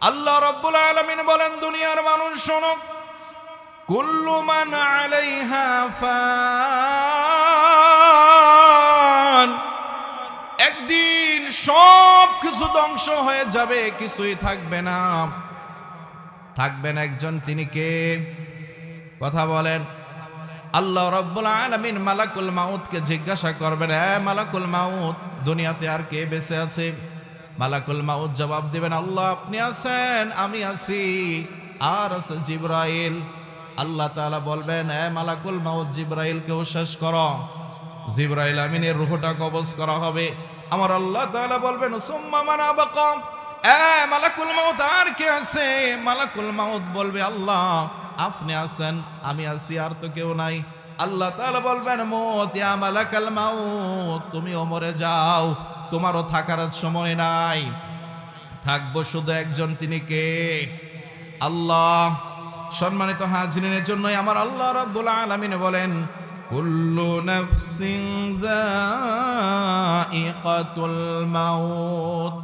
আল্লাহ রব্বুল আলমিন বলেন, দুনিয়ার মানুষ শোনো, কুল্লু মান একদিন সব কিছু ধ্বংস হয়ে যাবে, কিছুই থাকবে না। থাকবেন একজন, তিনি কে? কথা বলেন। আল্লাহ রব্বুল আলমিন মালাকুল মাউতকে জিজ্ঞাসা করবেন হ্যাঁ মালাকুল মাউত, দুনিয়াতে আর কে বেঁচে আছে? মালাকুল মাউত জবাব দিবেন, আল্লাহ, আপনি আছেন, আমি আছি। আর আছে জিব্রাইল। আল্লাহ তাআলা বলবেন হ্যাঁ মালাকুল মাউত জিব্রাইলকেও শেষ করো। জিব্রাইল আমিনের রুহটা কবজ করা হবে। আমার আল্লাহ তাআলা বলবেন, সুম্মা মানা বাকাম মালাকুল মাউত আর কে আছে? মালাকুল মাউত বলবে, আল্লাহ, আপনি আছেন, আমি আছি, আর তো কেউ নাই। আল্লাহ তাআলা বলবেন, মত ইয়া মালাকাল মাউত, তুমি ওমরে যাও। তোমারও থাকার সময় নাই। থাকব শুধু একজন, তিনি কে? আল্লাহ। সম্মানিত হাজরিনের জন্যই আমার আল্লাহ রাব্বুল আলামিন বলেন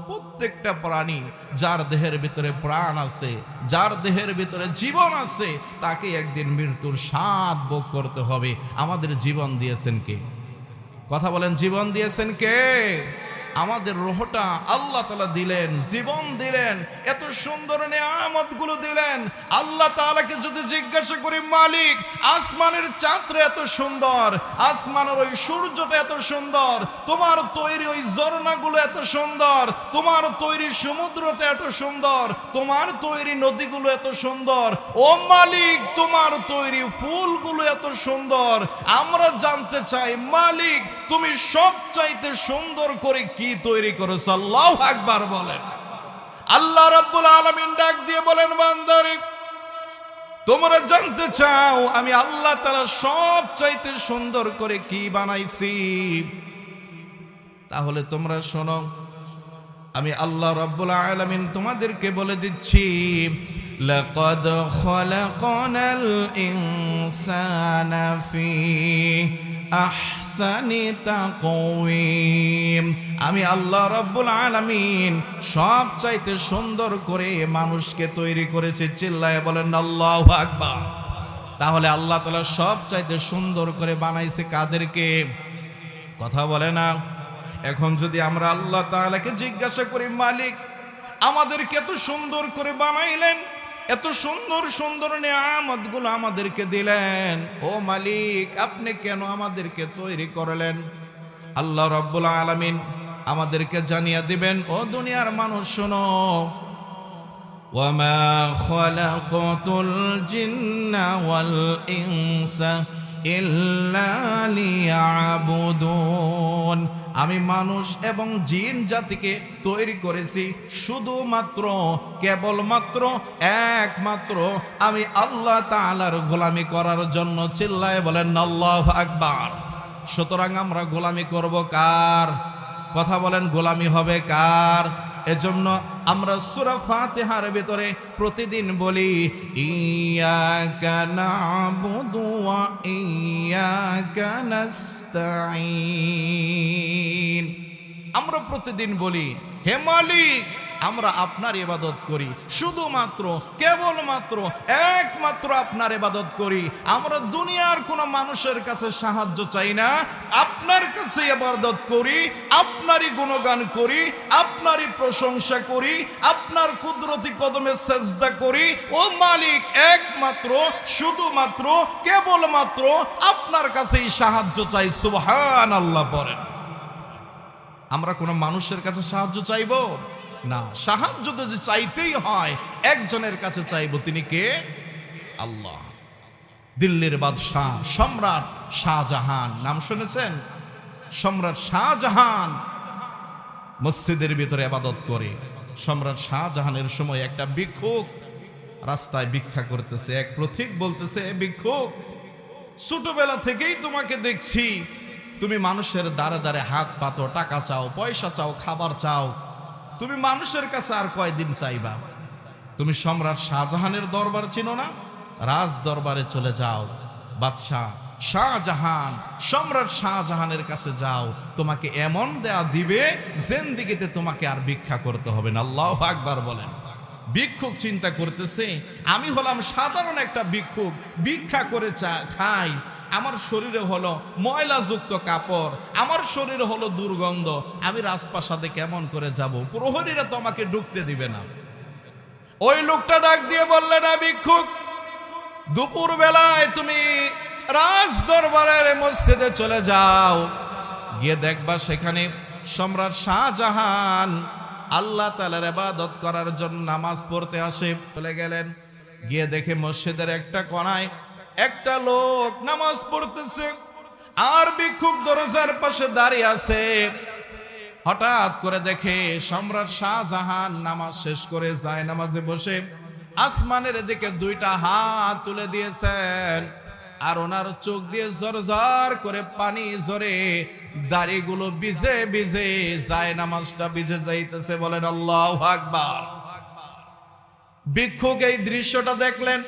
প্রত্যেকটা প্রাণী যার দেহের ভিতরে প্রাণ আছে, যার দেহের ভিতরে জীবন আছে, তাকে একদিন মৃত্যুর স্বাদ ভোগ করতে হবে। আমাদের জীবন দিয়েছেন কে? কথা বলেন, জীবন দিয়েছেন কে? আমাদের রোহটা আল্লাহ তালা দিলেন, জীবন দিলেন, এত সুন্দর নিয়ামতগুলো দিলেন। আল্লাহ তালাকে যদি জিজ্ঞাসা করি, মালিক, আসমানের চাঁদটা এত সুন্দর, আসমানের ওই সূর্যটা এত সুন্দর, তোমার তৈরি ওই ঝর্ণাগুলো এত সুন্দর, তোমার তৈরি সমুদ্রটা এত সুন্দর, তোমার তৈরি নদীগুলো এত সুন্দর, ও মালিক, তোমার তৈরি ফুলগুলো এত সুন্দর। আমরা জানতে চাই, মালিক, তুমি সব চাইতে সুন্দর করে কি তৈরি করেছ? আল্লাহ আকবার বলেন। আল্লাহ রাব্বুল আলামিন ডাক দিয়ে বলেন, বান্দারে, তোমরা জানতে চাও আমি আল্লাহ তারা সব চাইতে সুন্দর করে কি বানাইছি? তাহলে তোমরা শোনো, আমি আল্লাহ রাব্বুল আলামিন তোমাদেরকে বলে দিচ্ছি, লাকাদ খলাকনাল ইনসানা ফি আহসানি তাকওয়িম। আমি আল্লাহ রাব্বুল আলামিন সব চাইতে সুন্দর করে মানুষকে তৈরি করেছে। চিল্লায় বলেন, আল্লাহু আকবার। তাহলে আল্লাহ তাআলা সব চাইতে সুন্দর করে বানাইছে কাদেরকে? কথা বলে না। এখন যদি আমরা আল্লাহ তাআলাকে জিজ্ঞাসা করি, মালিক, আমাদেরকে এত সুন্দর করে বানাইলেন এত সুন্দর সুন্দর নিয়ামতগুলো আমাদেরকে দিলেন ও মালিক আপনি কেন আমাদেরকে তৈরি করলেন আল্লাহ রব্বুল আলামিন আমাদেরকে জানিয়ে দিবেন ও দুনিয়ার মানুষ শোনো وما خلقت الجن والإنس إلا ليعبدون আমি মানুষ এবং জিন জাতিকে তৈরি করেছি শুধুমাত্র, কেবলমাত্র, একমাত্র। আমি আল্লাহ তালার গোলামি করার জন্য চিল্লায় বলেন, আল্লাহ আকবার। সুতরাং আমরা গোলামি করব কার? কথা বলেন, গোলামি হবে কার? এজন্য আমরা সুরা ফাতেহার ভেতরে প্রতিদিন বলি, ইয়াকা নাবুদু ওয়া ইয়াকা নাস্তাঈন। আমরা প্রতিদিন বলি, হে মালিক আমরা আপনার ইবাদত করি। শুধুমাত্র, কেবলমাত্র, একমাত্র আপনার ইবাদত করি। আমরা দুনিয়ার কোনো মানুষের কাছে সাহায্য চাই না। আপনার কাছে ইবাদত করি, আপনারই গুণগান করি, আপনারই প্রশংসা করি, আপনার কুদরতি কদমে সেজদা করি। ও মালিক, একমাত্র, শুধুমাত্র, কেবলমাত্র আপনার কাছেই সাহায্য চাই। সুবহান আল্লাহ বলেন। আমরা কোনো মানুষের কাছে সাহায্য চাইব? না। সাহায্য যদি চাইতেই হয়, একজনের কাছে চাইব তিনি কে? আল্লাহ। দিল্লির বাদশাহ সম্রাট শাহজাহান। নাম শুনেছেন? সম্রাট শাহজাহান মসজিদের ভিতরে আবাদত করে। সম্রাট শাহজাহানের সময় একটা ভিক্ষুক রাস্তায় ভিক্ষা করতেছে। এক প্রতীক বলতেছে, "এ ভিক্ষুক, ছোটবেলা থেকেই তোমাকে দেখছি। তুমি মানুষের দ্বারে দ্বারে হাত পাতো, টাকা চাও, পয়সা চাও, খাবার চাও। তুমি মানুষের কাছে আর কয়দিন চাইবা? তুমি সম্রাট শাহজাহানের দরবার চিনো না? রাজ দরবারে চলে যাও। বাদশাহ শাহজাহান, সম্রাট শাহজাহানের কাছে যাও। তোমাকে এমন দেয়া দিবে জেন্দিগিতে তোমাকে আর ভিক্ষা করতে হবে না। আল্লাহ আকবার বলেন। ভিক্ষুক চিন্তা করতেছে, আমি হলাম সাধারণ একটা ভিক্ষুক, ভিক্ষা করে চা, খাই আমার শরীরে হলো ময়লাযুক্ত কাপড়, আমার শরীরে হলো দুর্গন্ধ, আমি রাজপ্রাসাদে কেমন করে যাব? প্রহরীরা তো আমাকে ঢুকতে দিবে না। ওই লোকটা ডাক দিয়ে বললেন ভিক্ষুক দুপুর বেলায় তুমি রাজ দরবারের মসজিদে চলে যাও। গিয়ে দেখবা সেখানে সম্রাট শাহজাহান আল্লাহ তালার ইবাদত করার জন্য নামাজ পড়তে আসে। চলে গেলেন। গিয়ে দেখে মসজিদের একটা কোনায় একটা লোক নামাজ পড়তেছে আর ভিক্ষুক দরজার পাশে দাঁড়িয়ে আছে। হঠাৎ করে দেখে সম্রাট শাহজাহান নামাজ শেষ করে যায় নামাজে বসে আসমানের দিকে দুইটা হাত তুলে দিয়েছেন আর ওনার চোখ দিয়ে জর জর করে পানি ঝরে দাড়িগুলো ভিজে ভিজে যায় নামাজটা ভিজে যাইতেছে বলেন আল্লাহ আকবার। ভিক্ষুক এই দৃশ্যটা দেখলেন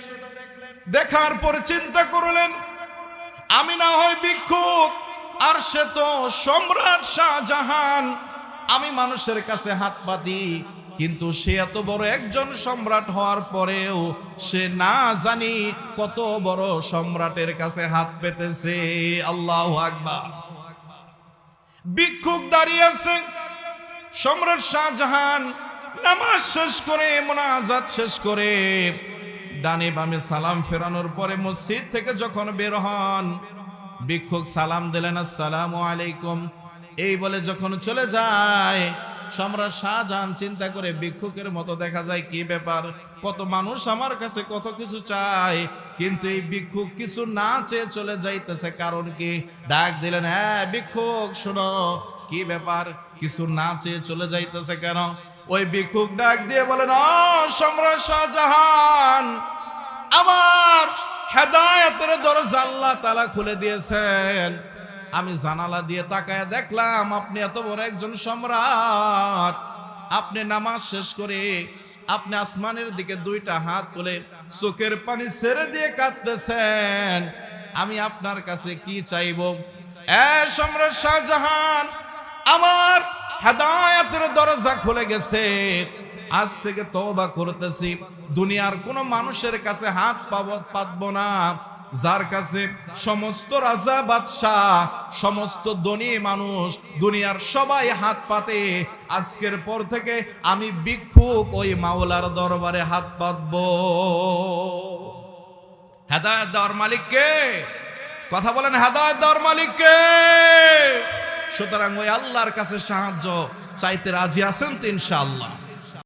দেখার পর চিন্তা করলেন, আমি না হয় ভিক্ষুক, আর সে তো সম্রাট শাহজাহান। আমি মানুষের কাছে হাত পাতি কিন্তু সে এত বড় একজন সম্রাট হওয়ার পরেও সে না জানি কত বড় সম্রাটের কাছে হাত পেতেছে। আল্লাহ আকবার। ভিক্ষুক দাঁড়িয়ে আছে, সম্রাট শাহজাহান, নামাজ শেষ করে, মোনাজাত শেষ করে ডানে বামে সালাম ফেরানোর পরে মসজিদ থেকে যখন বের হন, ভিক্ষুক সালাম দিলেন, আসসালামু আলাইকুম। এই বলে যখন চলে যায়, সম্রাট শাহজাহান চিন্তা করে ভিক্ষুকের মতো দেখা যায়, কি ব্যাপার? কত মানুষ আমার কাছে কত কিছু চায়, কিন্তু এই ভিক্ষুক কিছু না চেয়ে চলে যাইতেছে। কারণ কি? ডাক দিলেন হ্যাঁ ভিক্ষুক, শোনো, কি ব্যাপার? কিছু না চেয়ে চলে যাইতেছে কেন? ওই ভিক্ষুক ডাক দিয়ে বলেন সম্রাট শাহজাহান আমার হেদায়তের দরজা আল্লাহ তালা খুলে দিয়েছেন। আমি জানালা দিয়ে তাকায় দেখলাম আপনি এত বড় একজন সম্রাট। আপনি নামাজ শেষ করে আপনি আসমানের দিকে দুইটা হাত তুলে চোখের পানি ছেড়ে দিয়ে কাঁদতেছেন। আমি আপনার কাছে কি চাইব? এ সম্রাট শাহজাহান, আমার হেদায়তের দরজা খুলে গেছে। আজ থেকে তওবা করতেছি। দুনিয়ার কোন মানুষের কাছে হাত পাব না। যার কাছে সমস্ত রাজা, বাদশাহ, সমস্ত ধনী মানুষ দুনিয়ার সবাই হাত পাতে, আজকের পর থেকে আমি ভিক্ষুক ওই মাওলার দরবারে হাত পাতবো। হেদায়ত দেওয়ার মালিককে কথা বলেন, হেদায়ত দেওয়ার মালিককে সুতরাং ওই আল্লাহর কাছে সাহায্য, চাইতে রাজি আছেন তো ইনশাআল্লাহ।